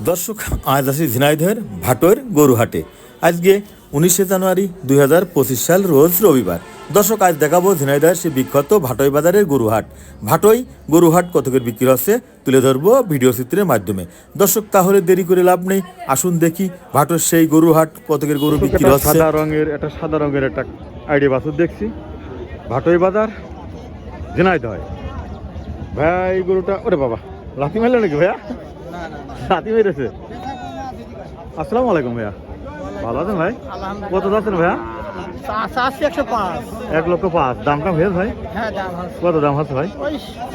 দর্শক আজ আছি ঝিনাইদহের ভাটোর গরুহাটে। আজকে উনিশে জানুয়ারি দুই হাজার পঁচিশ সাল রোজ রবিবার। দর্শক আজ দেখাবো ঝিনাইদহের সে বিখ্যাত ভাটোই বাজারের গরুহাট। ভাটোই গরুহাট কতকের বিক্রি হচ্ছে তুলে ধরবো ভিডিও চিত্রের মাধ্যমে। দর্শক তাহলে দেরি করে লাভ নেই আসুন দেখি ভাটোর সেই গরুহাট কতকের গরু বিক্রি হচ্ছে। সাদা রঙের একটা সাদা রঙের একটা আইডি বাছুর দেখছি। ভাটোই বাজার ঝিনাইদহ। হয় এই গরুটা ওরে বাবা লাথি মারলে নাকি ভাইয়া? লাথি মেরেছে? আসসালামু আলাইকুম ভাইয়া। ভালো আছেন ভাই? কত যাচ্ছেন ভাইয়া? এক লক্ষ পাঁচ। হয়েছে ভাই? হ্যাঁ দাম কত দাম আছে ভাই?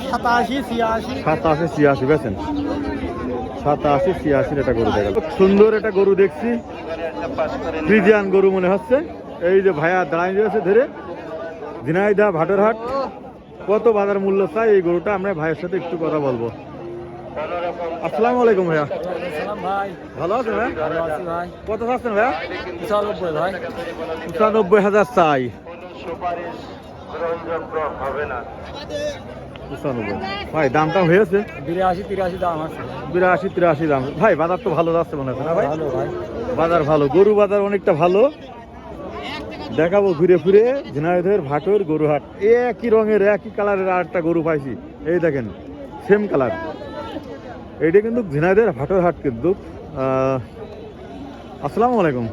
সাতাশি ছিয়াশি। সাতাশি ছিয়াশি বেছেন সাতাশি ছিয়াশির একটা গরু দেখা সুন্দর একটা গরু দেখছি। ফ্রিজিয়ান গরু মনে হচ্ছে। এই যে ভাইয়া দাঁড়াই রয়েছে ধরে। ঝিনাইদা ভাটেরহাট। কত বাজার মূল্য চাই এই গরুটা? আমরা ভাইয়ের সাথে একটু কথা বলব। আসসালামু আলাইকুম ভাইয়া। ভাই? ভালো আছেন ভাইয়া ভাই। কত চাচ্ছেন ভাইয়া? চলব্বই ভাই। পঁচানব্বই হাজার চাই। পঁচানব্বই। ভাই দামটা হয়েছে। বিরাশি তিরাশি দাম আছে। বিরাশি তিরাশি দাম। ভাই বাজার তো ভালো যাচ্ছে মনে হচ্ছে না ভাই? ভালো ভাই। বাজার ভালো। গরু বাজার অনেকটা ভালো। দেখাবো ঘুরে ফিরে ঝিনাইদহের ভাটোর গরুহাট। একই রঙের একই কালারের আর একটা গরু পাইছি। এই দেখেন সেম কালার এইটা কিন্তু ঝিনাইদহের ভাটোর হাট কিন্তু। আসসালামু আলাইকুম।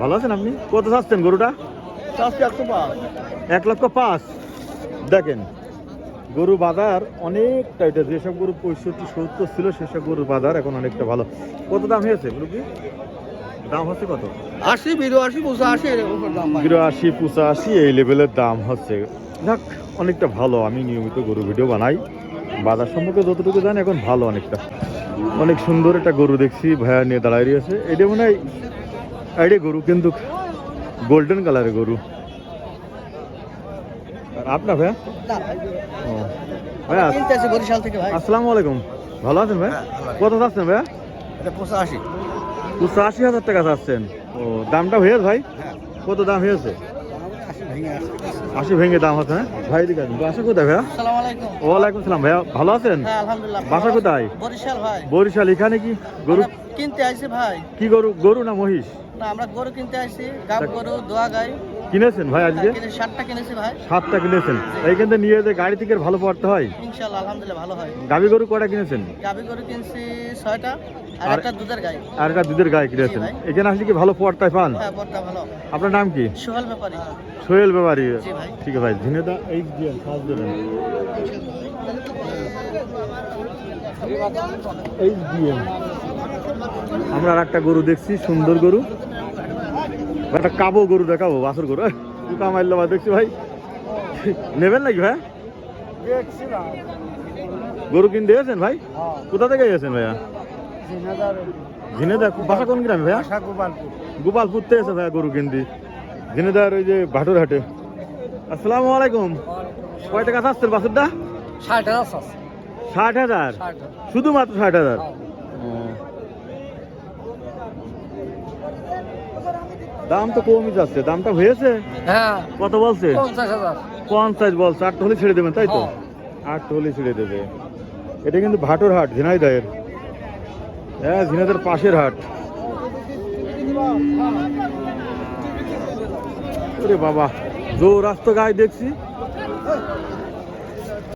ভালো আছেন আপনি? কত চাচ্ছেন গরুটা? এক লক্ষ পাঁচ। দেখেন গরু বাজার অনেকটা এটা যেসব গরু পঁয়ষট্টি সত্তর ছিল সেসব গরুর বাজার এখন অনেকটা ভালো। কত দাম হয়েছে গরু কি? দাম হচ্ছে কত? আশি বিরাশি পঁচাশি বিরাশি পঁচাশি এই লেভেলের দাম হচ্ছে। যাক অনেকটা ভালো। আমি নিয়মিত গরু ভিডিও বানাই। বাজার সম্পর্কে যতটুকু জানি এখন ভালো অনেকটা। অনেক সুন্দর একটা গরু দেখছি ভাইয়া নিয়ে দাঁড়ায় রয়েছে। এটা মনে হয় এটা গরু কিন্তু গোল্ডেন কালারের গরু। আর আপনার ভাইয়া? ও। ভাইয়া আসসালামু আলাইকুম। ভালো আছেন ভাই হ্যাঁ। কত যাচ্ছেন ভাইয়া? পঁচাশি। পঁচাশি হাজার টাকা যাচ্ছেন। ও দামটা হয়েছে ভাই? হ্যাঁ। কত দাম হয়েছে? আশি ভেঙে দাম আছে হ্যাঁ? ভাই দিকে বাসা কোথায় ভাইয়া? ওয়ালাইকুম সালাম ভাইয়া ভালো আছেন? হ্যাঁ বাসা কোথায়? বরিশাল ভাই। বরিশাল এখানে কি? গরু? কিনতে আইছে ভাই। কি গরু? গরু না মহিষ? না আমরা গরু কিনতে গাব গরু দোয়া গাই। কিনেছেন ভাই আজকে? ষাটটা কিনেছি ভাই। সাতটা কিনেছেন। এইখান থেকে নিয়ে যে গাড়ি থেকে ভালো পড়তে হয়। ইনশাল্লাহ আলহামদুলিল্লাহ ভালো হয়। গাবি গরু কটা কিনেছেন? গাবি গরু কিনছি ছয়টা আর একটা দুধের গাই। আর একটা দুধের গায়ে কিনেছেন। এখানে আসলে কি ভালো পড়তায় পান? হ্যাঁ ভালো। আপনার নাম কি? সোহেল ব্যাপারী। সোহেল ব্যাপারী। ঠিক আছে ভাই ঝিনেদা এই দিয়ে সাজ দেবেন। এই দিয়ে আমরা আর একটা গরু দেখছি সুন্দর গরু। একটা কাবো গরু দেখাবো বাসর গরু। পোকা মারলো ভাই দেখছি ভাই। নেবেন নাকি ভাই? গরু কিনতে গেছেন ভাই? কোথা থেকে গেছেন ভাইয়া? ঝিনেদা বাসা কোন গ্রামে ভাইয়া? গোপালপুর। থেকে এসে ভাইয়া গরু কিনতে। ঝিনেদার ওই যে ভাটুর হাটে আসসালামু আলাইকুম। কয় টাকা চাচ্ছেন বাসুরদা ষাট হাজার ষাট হাজার? শুধুমাত্র ষাট হাজার? দাম তো কমই যাচ্ছে দামটা হয়েছে? হ্যাঁ। কত বলছে? পঞ্চাশ হাজার। পঞ্চাশ বলছে আট হলে ছেড়ে দেবেন তাই তো? হ্যাঁ। আট হলে ছেড়ে দেবে। এটা কিন্তু ভাটোর হাট ঝিনাইদহের। হ্যাঁ ঝিনাইদের পাশের হাট। ওরে বাবা জো রাস্তা গায়ে দেখছি।